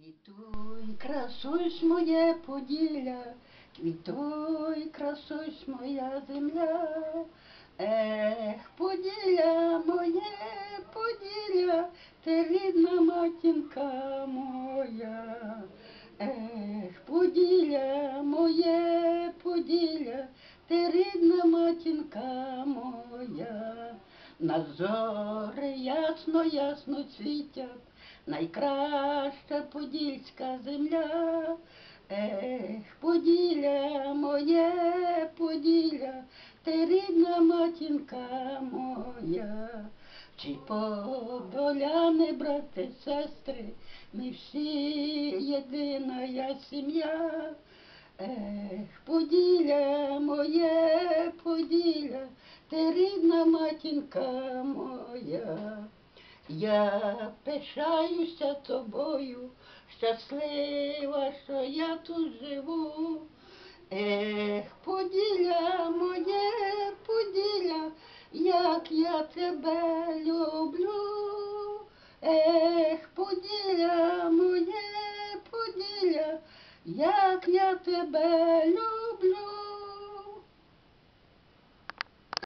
Квітуй, красусь моє Поділля, квітуй, красусь моя земля. Ех, Поділля, моє Поділля, ти рідна матінка моя. Ех, Поділля, моє Поділля, ти рідна матінка моя. На зори ясно, ясно світять, найкраща подільська земля. Ех, Поділля, моє Поділля, ти рідна матінка моя. Чи подоляни, брати, сестри, ми всі єдина я сім'я. Ех, Поділля, моє Поділля, ти рідна матінка моя. Я пишаюся тобою, щаслива, що я тут живу. Ех, Поділля, моє Поділля, як я тебе люблю. Ех, Поділля, моє Поділля, як я тебе люблю.